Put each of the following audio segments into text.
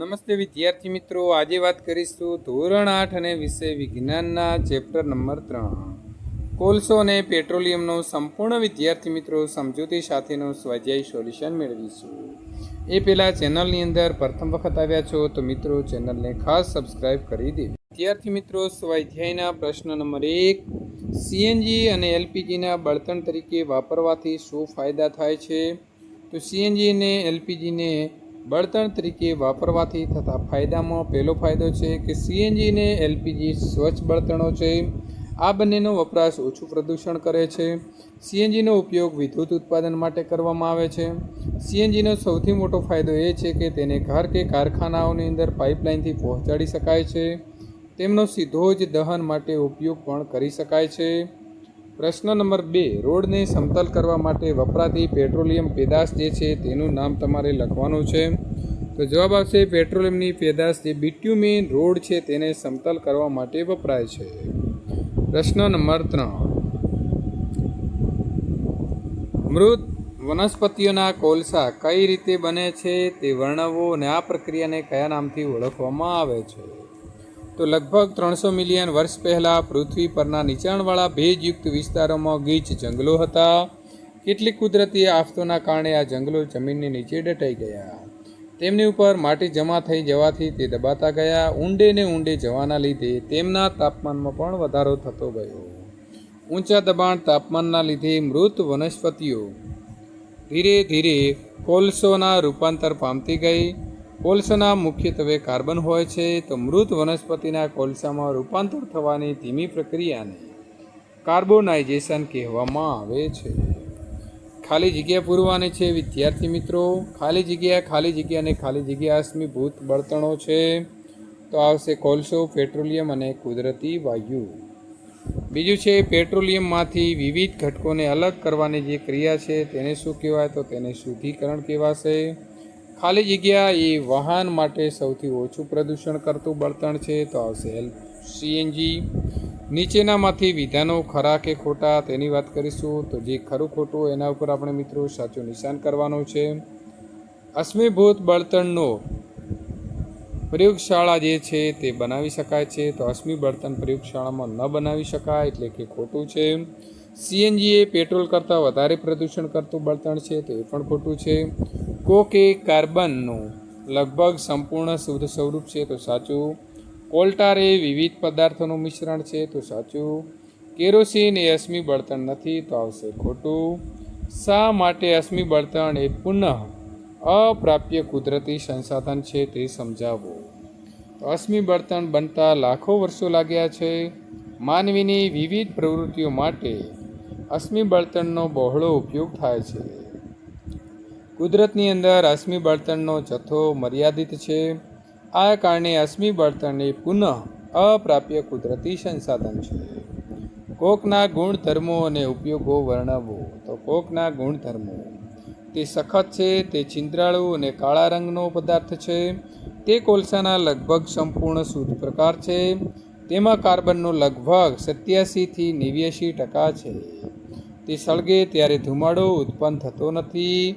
નમસ્તે વિદ્યાર્થી મિત્રો. આજે વાત કરીશું ધોરણ આઠ અને વિષય વિજ્ઞાનના ચેપ્ટર નંબર ત્રણ. કોલસો અને પેટ્રોલિયમનો સંપૂર્ણ વિદ્યાર્થી મિત્રો સમજૂતી સાથેનો સ્વાધ્યાય સોલ્યુશન મેળવીશું. એ પહેલાં ચેનલની અંદર પ્રથમ વખત આવ્યા છો તો મિત્રો ચેનલને ખાસ સબસ્ક્રાઇબ કરી દે વિદ્યાર્થી મિત્રો, સ્વાધ્યાયના પ્રશ્ન નંબર એક. સીએનજી અને એલપીજીના બળતણ તરીકે વાપરવાથી શું ફાયદા થાય છે? તો સીએનજી અને એલપીજીને બળતણ તરીકે વાપરવાથી થતા ફાયદામાં પહેલો ફાયદો છે કે સીએનજી અને એલપીજી સ્વચ્છ બળતણો છે. આ બંનેનો વપરાશ ઓછું પ્રદૂષણ કરે છે. સીએનજીનો ઉપયોગ વિદ્યુત ઉત્પાદન માટે કરવામાં આવે છે. સીએનજીનો સૌથી મોટો ફાયદો એ છે કે તેને ઘર કે કારખાનાઓની અંદર પાઇપલાઇનથી પહોંચાડી શકાય છે. તેમનો સીધો જ દહન માટે ઉપયોગ પણ કરી શકાય છે. પ્રશ્ન નંબર બે, રોડને સમતલ કરવા માટે વપરાતી પેટ્રોલિયમ પેદાશ જે છે તેનું નામ તમારે લખવાનું છે. તો જવાબ આવશે, પેટ્રોલિયમની પેદાશ જે બિટ્યુમિન રોડ છે તેને સમતલ કરવા માટે વપરાય છે. પ્રશ્ન નંબર ત્રણ. મૃત વનસ્પતિઓના કોલસા કઈ રીતે બને છે તે વર્ણવો અને આ પ્રક્રિયાને કયા નામથી ઓળખવામાં આવે છે? તો લગભગ ત્રણસો મિલિયન વર્ષ પહેલાં પૃથ્વી પરના નીચાણવાળા ભેજયુક્ત વિસ્તારોમાં ગીચ જંગલો હતા. કેટલીક કુદરતી આફતોના કારણે આ જંગલો જમીનની નીચે દટાઈ ગયા. તેમની ઉપર માટી જમા થઈ જવાથી તે દબાતા ગયા. ઊંડે ને ઊંડે જવાના લીધે તેમના તાપમાનમાં પણ વધારો થતો ગયો. ઊંચા દબાણ તાપમાનના લીધે મૃત વનસ્પતિઓ ધીરે ધીરે કોલસોના રૂપાંતર પામતી ગઈ. કોલસાના મુખ્યત્વે કાર્બન હોય છે, તો મૃત વનસ્પતિના કોલસામાં રૂપાંતર થવાની ધીમી પ્રક્રિયાને કાર્બોનાઇઝેશન કહેવામાં આવે છે. ખાલી જગ્યા પૂરવાની છે, વિદ્યાર્થી મિત્રો. ખાલી જગ્યા ખાલી જગ્યા અને ખાલી જગ્યા અશ્મિભૂત બળતણો છે. તો આવશે કોલસો, પેટ્રોલિયમ અને કુદરતી વાયુ. બીજું છે, પેટ્રોલિયમમાંથી વિવિધ ઘટકોને અલગ કરવાની જે ક્રિયા છે, તેને શું કહેવાય? તો તેને શુદ્ધિકરણ કહેવાશે. ખાલી જગ્યા એ વાહન માટે સૌથી ઓછું પ્રદૂષણ કરતું બળતણ છે, તો આવશે એલ સીએનજી નીચેનામાંથી વિધાનો ખરા કે ખોટા તેની વાત કરીશું. તો જે ખરું ખોટું એના ઉપર આપણે મિત્રો સાચું નિશાન કરવાનું છે. અશ્મિભૂત બળતણનો પ્રયોગશાળા જે છે તે બનાવી શકાય છે. તો અશ્મિ બળતણ પ્રયોગશાળામાં ન બનાવી શકાય એટલે કે ખોટું છે. સીએનજી એ પેટ્રોલ કરતાં વધારે પ્રદૂષણ કરતું બળતણ છે, તો એ પણ ખોટું છે. કોકે કાર્બનનું લગભગ સંપૂર્ણ શુદ્ધ સ્વરૂપ છે, તો સાચું. કોલ્ટાર એ વિવિધ પદાર્થોનું મિશ્રણ છે, તો સાચું. કેરોસીન એ અશ્મિ બળતણ નથી, તો આવશે ખોટું. શા માટે અશ્મિ બળતણ એ પુનઃ અપ્રાપ્ય કુદરતી સંસાધન છે તે સમજાવો. તો અશ્મિ બળતણ બનતા લાખો વર્ષો લાગ્યા છે. માનવીની વિવિધ પ્રવૃત્તિઓ માટે અશ્મિ બળતણનો બહોળો ઉપયોગ થાય છે. કુદરતની અંદર અશ્મિ બળતણનો જથ્થો મર્યાદિત છે. આ કારણે અશ્મિ બળતણ એ પુનઃ અપ્રાપ્ય કુદરતી સંસાધન છે. કોકના ગુણધર્મો અને ઉપયોગો વર્ણવો. તો કોકના ગુણધર્મો. તે સખત છે, તે છિદ્રાળુ અને કાળા રંગનો પદાર્થ છે. તે કોલસાના લગભગ સંપૂર્ણ શુદ્ધ પ્રકાર છે. તેમાં કાર્બનનો લગભગ સત્યાસીથી નેવ્યાસી ટકા છે. તે સળગે ત્યારે ધુમાડો ઉત્પન્ન થતો નથી.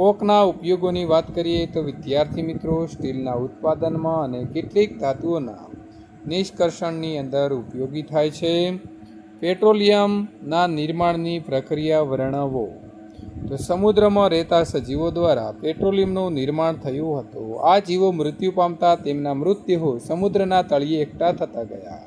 કોકના ઉપયોગોની વાત કરીએ તો વિદ્યાર્થી મિત્રો, સ્ટીલના ઉત્પાદનમાં અને કેટલીક ધાતુઓના નિષ્કર્ષણની અંદર ઉપયોગી થાય છે. પેટ્રોલિયમના નિર્માણની પ્રક્રિયા વર્ણવો. તો સમુદ્રમાં રહેતા સજીવો દ્વારા પેટ્રોલિયમનું નિર્માણ થયું હતું. આ જીવો મૃત્યુ પામતા તેમના મૃતદેહો સમુદ્રના તળિયે એકઠા થતા ગયા.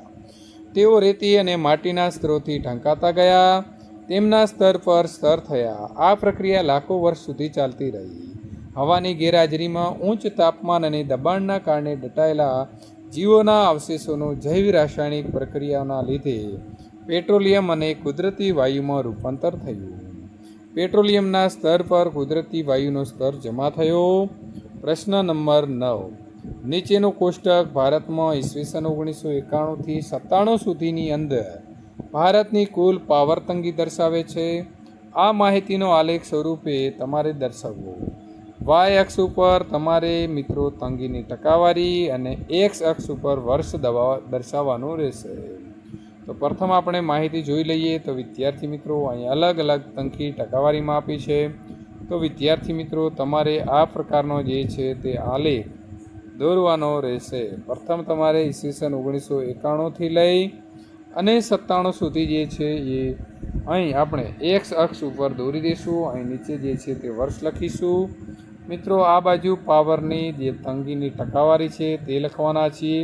તેઓ રેતી અને માટીના સ્ત્રોતથી ઢંકાતા ગયા. તેમના સ્તર પર સ્તર થયા. આ પ્રક્રિયા લાખો વર્ષ સુધી ચાલતી રહી. હવાની ગેરહાજરીમાં ઉચ્ચ તાપમાન અને દબાણના કારણે દટાયેલા જીવોના અવશેષોનું જૈવ રાસાયણિક પ્રક્રિયાઓના લીધે પેટ્રોલિયમ અને કુદરતી વાયુમાં રૂપાંતર થયું. પેટ્રોલિયમના સ્તર પર કુદરતી વાયુનો સ્તર જમા થયો. પ્રશ્ન નંબર નવ. નીચેનું કોષ્ટક ભારતમાં ઈસવીસન ઓગણીસો એકાણુંથી સત્તાણું સુધીની અંદર ભારતની કુલ પાવર તંગી દર્શાવે છે. આ માહિતીનો આલેખ સ્વરૂપે તમારે દર્શાવવો. વાય અક્ષ ઉપર તમારે મિત્રો તંગીની ટકાવારી અને એક્સ અક્ષ ઉપર વર્ષ દવા દર્શાવવાનું રહેશે. તો પ્રથમ આપણે માહિતી જોઈ લઈએ તો વિદ્યાર્થી મિત્રો અહીં અલગ અલગ તંકી ટકાવારીમાં આપી છે. તો વિદ્યાર્થી મિત્રો તમારે આ પ્રકારનો જે છે તે આલેખ દોરવાનો રહેશે. પ્રથમ તમારે ઈસવીસન ઓગણીસો એકાણુંથી લઈ અને સત્તાણું સુધી જે છે એ અહીં આપણે એક્સ અક્ષ ઉપર દોરી દઈશું. અહીં નીચે જે છે તે વર્ષ લખીશું. મિત્રો, આ બાજુ પાવરની જે તંગીની ટકાવારી છે તે લખવાના છીએ.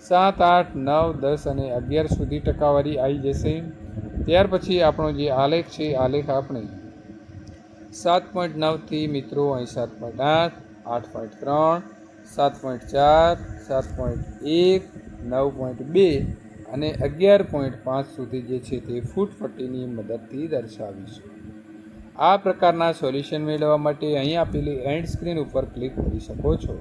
સાત, આઠ, નવ, દસ અને અગિયાર સુધી ટકાવારી આવી જશે. ત્યાર પછી આપણો જે આલેખ છે આલેખ આપણે સાત પોઈન્ટ નવથી મિત્રો અહીં સાત પોઈન્ટ આઠ આઠ પોઈન્ટ ત્રણ, સાત પોઈન્ટ ચાર, સાત પોઈન્ટ એક, નવ પોઈન્ટ બે અને અગિયાર પોઈન્ટ પાંચ સુધી જે છે તે ફૂટ પટ્ટીની મદદથી દર્શાવીશું આ પ્રકારના સોલ્યુશન મેળવવા માટે અહીં આપેલી એન્ડ સ્ક્રીન ઉપર ક્લિક કરી શકો છો.